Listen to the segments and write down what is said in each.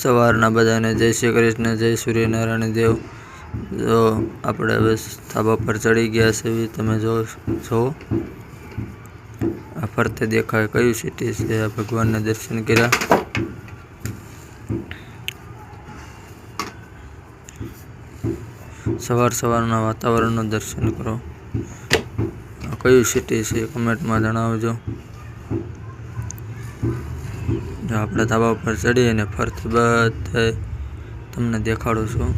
સવારના બધાને જય શ્રી કૃષ્ણ, જય સૂર્યનારાયણ દેવ. જો આપણે હવે ધાબા પર ચડી ગયા છે તમે જો છો. આ ફરતે દેખાય કયું સિટી છે, આ ભગવાનના દર્શન કર્યા. સવાર સવારના વાતાવરણનું દર્શન કરો. કયું સિટી છે કમેન્ટમાં જણાવજો. જો આપણે ધાબા ઉપર ચડી અને ફરતે બધે તમને દેખાડું છું.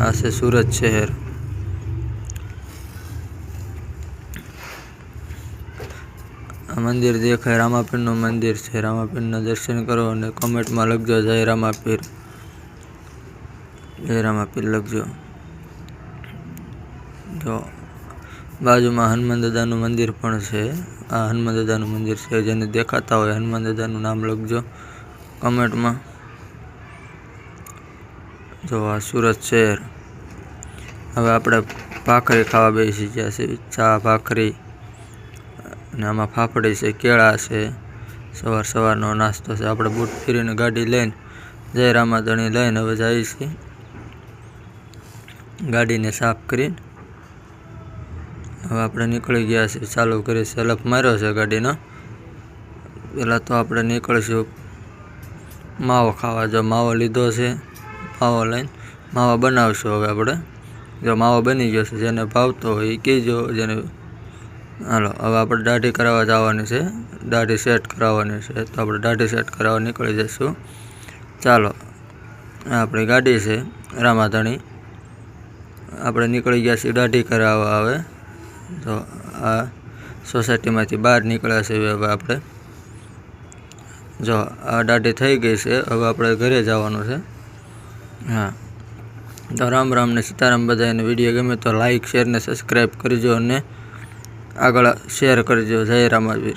આ છે સુરત શહેર. આ મંદિર દેખાય રામાપીરનું મંદિર છે. રામાપીરના દર્શન કરો અને કોમેન્ટમાં લખજો જય રામાપીર. જય રામાપીર લખજો. જો બાજુમાં હનુમાન દાદાનું મંદિર પણ છે. આ હનુમાન દાદાનું મંદિર છે, જેને દેખાતા હોય હનુમાન દાદાનું નામ લખજો કમેન્ટમાં. જો આ સુરત શહેર. હવે આપણે ભાખરી ખાવા બેસી ગયા છે. ચા, ભાખરી અને આમાં ફાફડી છે, કેળા છે. સવાર સવારનો નાસ્તો છે. આપણે બૂટ ફેરીને ગાડી લઈને જય રામાધણી લઈને હવે જઈએ છીએ. ગાડીને સાફ કરીને હવે આપણે નીકળી ગયા છીએ. ચાલુ કરી સેલફ માર્યો છે ગાડીનો. પહેલાં તો આપણે નીકળીશું માવો ખાવા. જો માવો લીધો છે, માવો લઈને માવો બનાવશું હવે આપણે. જો માવો બની ગયો છે, જેને ભાવતો હોય એ કહેજો. જેને હાલો, હવે આપણે દાઢી કરાવવા જવાની છે. દાઢી સેટ કરાવવાની છે. તો આપણે દાઢી સેટ કરાવવા નીકળી જઈશું. ચાલો આપણી ગાડી છે, રામાધણી. આપણે નીકળી ગયા છીએ દાઢી કરાવવા હવે. તો આ સોસાયટીમાંથી બહાર નીકળ્યા છે હવે આપણે. જો આ દાઢી થઈ ગઈ છે, હવે આપણે ઘરે જવાનું છે. હા. તો રામ રામ ને સીતારામ બધાને વીડિયો ગમે તો લાઈક શેર ને સબસ્ક્રાઈબ કરજો અને આગળ શેર કરજો. જય રામાવીર.